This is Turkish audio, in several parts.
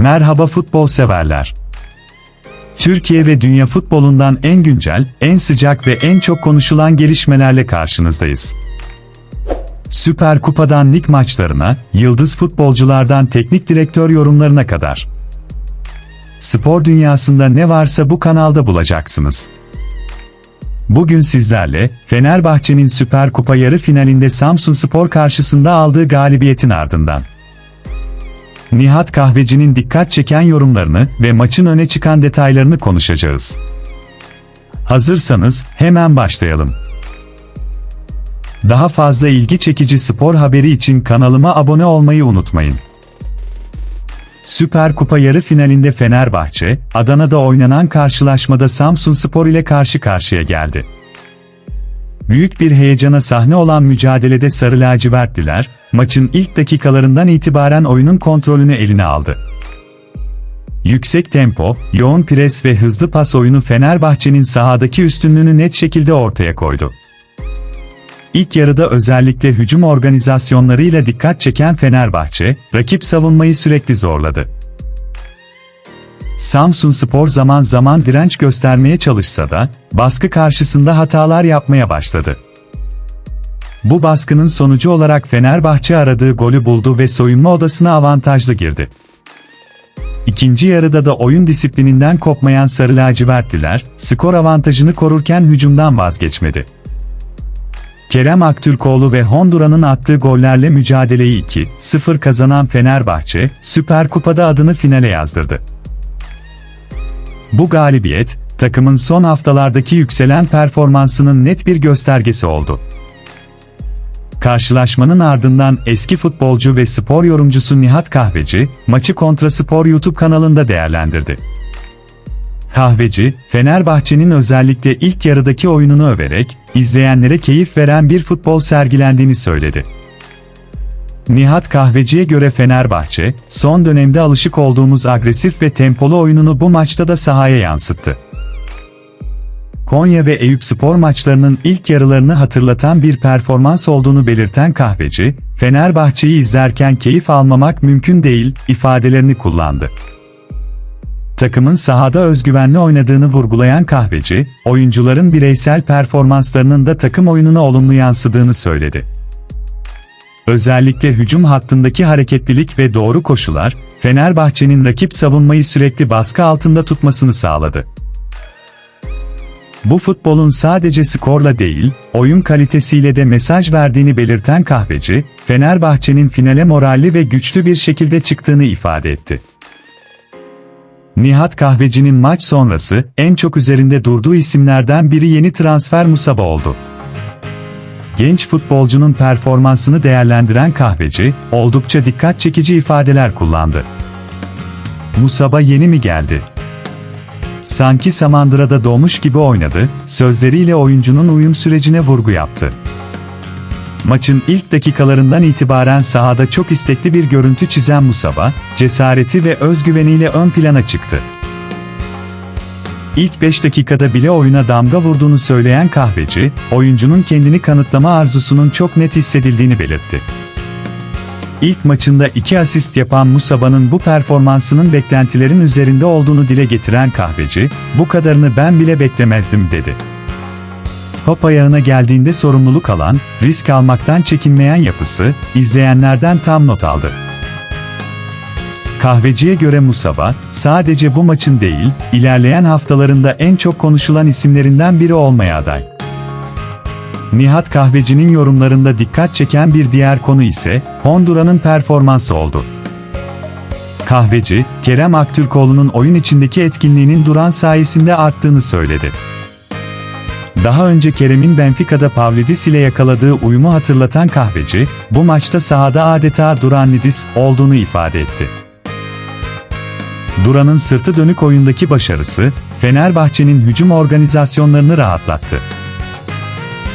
Merhaba futbol severler. Türkiye ve dünya futbolundan en güncel, en sıcak ve en çok konuşulan gelişmelerle karşınızdayız. Süper Kupa'dan lig maçlarına, yıldız futbolculardan teknik direktör yorumlarına kadar. Spor dünyasında ne varsa bu kanalda bulacaksınız. Bugün sizlerle Fenerbahçe'nin Süper Kupa yarı finalinde Samsun Spor karşısında aldığı galibiyetin ardından Nihat Kahveci'nin dikkat çeken yorumlarını ve maçın öne çıkan detaylarını konuşacağız. Hazırsanız hemen başlayalım. Daha fazla ilgi çekici spor haberi için kanalıma abone olmayı unutmayın. Süper Kupa yarı finalinde Fenerbahçe, Adana'da oynanan karşılaşmada Samsun Spor ile karşı karşıya geldi. Büyük bir heyecana sahne olan mücadelede Sarı Lacivertliler, maçın ilk dakikalarından itibaren oyunun kontrolünü eline aldı. Yüksek tempo, yoğun pres ve hızlı pas oyunu Fenerbahçe'nin sahadaki üstünlüğünü net şekilde ortaya koydu. İlk yarıda özellikle hücum organizasyonlarıyla dikkat çeken Fenerbahçe, rakip savunmayı sürekli zorladı. Samsun Spor zaman zaman direnç göstermeye çalışsa da, baskı karşısında hatalar yapmaya başladı. Bu baskının sonucu olarak Fenerbahçe aradığı golü buldu ve soyunma odasına avantajlı girdi. İkinci yarıda da oyun disiplininden kopmayan Sarı Lacivertliler, skor avantajını korurken hücumdan vazgeçmedi. Kerem Aktürkoğlu ve Hondura'nın attığı gollerle mücadeleyi 2-0 kazanan Fenerbahçe, Süper Kupa'da adını finale yazdırdı. Bu galibiyet, takımın son haftalardaki yükselen performansının net bir göstergesi oldu. Karşılaşmanın ardından eski futbolcu ve spor yorumcusu Nihat Kahveci, maçı Kontra Spor YouTube kanalında değerlendirdi. Kahveci, Fenerbahçe'nin özellikle ilk yarıdaki oyununu överek, izleyenlere keyif veren bir futbol sergilendiğini söyledi. Nihat Kahveci'ye göre Fenerbahçe, son dönemde alışık olduğumuz agresif ve tempolu oyununu bu maçta da sahaya yansıttı. Konya ve Eyüp spor maçlarının ilk yarılarını hatırlatan bir performans olduğunu belirten Kahveci, Fenerbahçe'yi izlerken keyif almamak mümkün değil, ifadelerini kullandı. Takımın sahada özgüvenli oynadığını vurgulayan Kahveci, oyuncuların bireysel performanslarının da takım oyununa olumlu yansıdığını söyledi. Özellikle hücum hattındaki hareketlilik ve doğru koşular, Fenerbahçe'nin rakip savunmayı sürekli baskı altında tutmasını sağladı. Bu futbolun sadece skorla değil, oyun kalitesiyle de mesaj verdiğini belirten Kahveci, Fenerbahçe'nin finale moralli ve güçlü bir şekilde çıktığını ifade etti. Nihat Kahveci'nin maç sonrası en çok üzerinde durduğu isimlerden biri yeni transfer Musaba oldu. Genç futbolcunun performansını değerlendiren Kahveci, oldukça dikkat çekici ifadeler kullandı. Musaba yeni mi geldi? Sanki Samandıra'da doğmuş gibi oynadı, sözleriyle oyuncunun uyum sürecine vurgu yaptı. Maçın ilk dakikalarından itibaren sahada çok istekli bir görüntü çizen Musaba, cesareti ve özgüveniyle ön plana çıktı. İlk 5 dakikada bile oyuna damga vurduğunu söyleyen kahveci, oyuncunun kendini kanıtlama arzusunun çok net hissedildiğini belirtti. İlk maçında iki asist yapan Musaba'nın bu performansının beklentilerin üzerinde olduğunu dile getiren kahveci, bu kadarını ben bile beklemezdim dedi. Top ayağına geldiğinde sorumluluk alan, risk almaktan çekinmeyen yapısı, izleyenlerden tam not aldı. Kahveciye göre Musaba, sadece bu maçın değil, ilerleyen haftalarında en çok konuşulan isimlerinden biri olmaya aday. Nihat Kahveci'nin yorumlarında dikkat çeken bir diğer konu ise, Hondura'nın performansı oldu. Kahveci, Kerem Aktürkoğlu'nun oyun içindeki etkinliğinin Duran sayesinde arttığını söyledi. Daha önce Kerem'in Benfica'da Pavlidis ile yakaladığı uyumu hatırlatan kahveci, bu maçta sahada adeta Duranidis olduğunu ifade etti. Duran'ın sırtı dönük oyundaki başarısı, Fenerbahçe'nin hücum organizasyonlarını rahatlattı.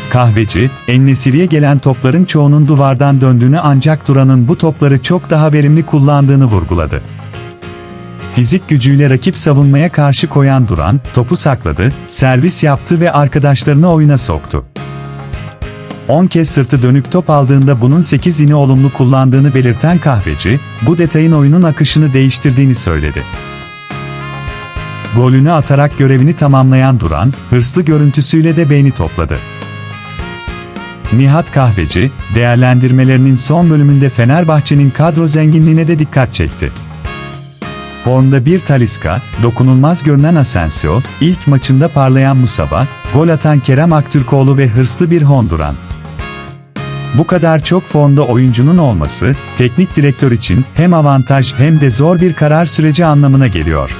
Kahveci, Ennesiri'ye gelen topların çoğunun duvardan döndüğünü ancak Duran'ın bu topları çok daha verimli kullandığını vurguladı. Fizik gücüyle rakip savunmaya karşı koyan Duran, topu sakladı, servis yaptı ve arkadaşlarını oyuna soktu. 10 kez sırtı dönük top aldığında bunun 8'ini olumlu kullandığını belirten kahveci, bu detayın oyunun akışını değiştirdiğini söyledi. Golünü atarak görevini tamamlayan Duran, hırslı görüntüsüyle de beğeni topladı. Nihat Kahveci, değerlendirmelerinin son bölümünde Fenerbahçe'nin kadro zenginliğine de dikkat çekti. Formda bir Taliska, dokunulmaz görünen Asensio, ilk maçında parlayan Musaba, gol atan Kerem Aktürkoğlu ve hırslı bir Honduran. Bu kadar çok formda oyuncunun olması, teknik direktör için hem avantaj hem de zor bir karar süreci anlamına geliyor.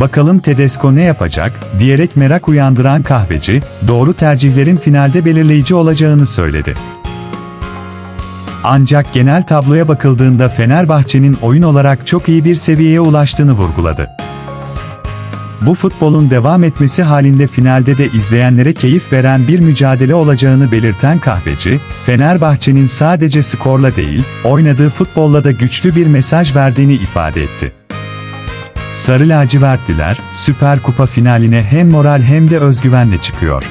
Bakalım Tedesco ne yapacak, diyerek merak uyandıran kahveci, doğru tercihlerin finalde belirleyici olacağını söyledi. Ancak genel tabloya bakıldığında Fenerbahçe'nin oyun olarak çok iyi bir seviyeye ulaştığını vurguladı. Bu futbolun devam etmesi halinde finalde de izleyenlere keyif veren bir mücadele olacağını belirten kahveci, Fenerbahçe'nin sadece skorla değil, oynadığı futbolla da güçlü bir mesaj verdiğini ifade etti. Sarı lacivertliler, Süper Kupa finaline hem moral hem de özgüvenle çıkıyor.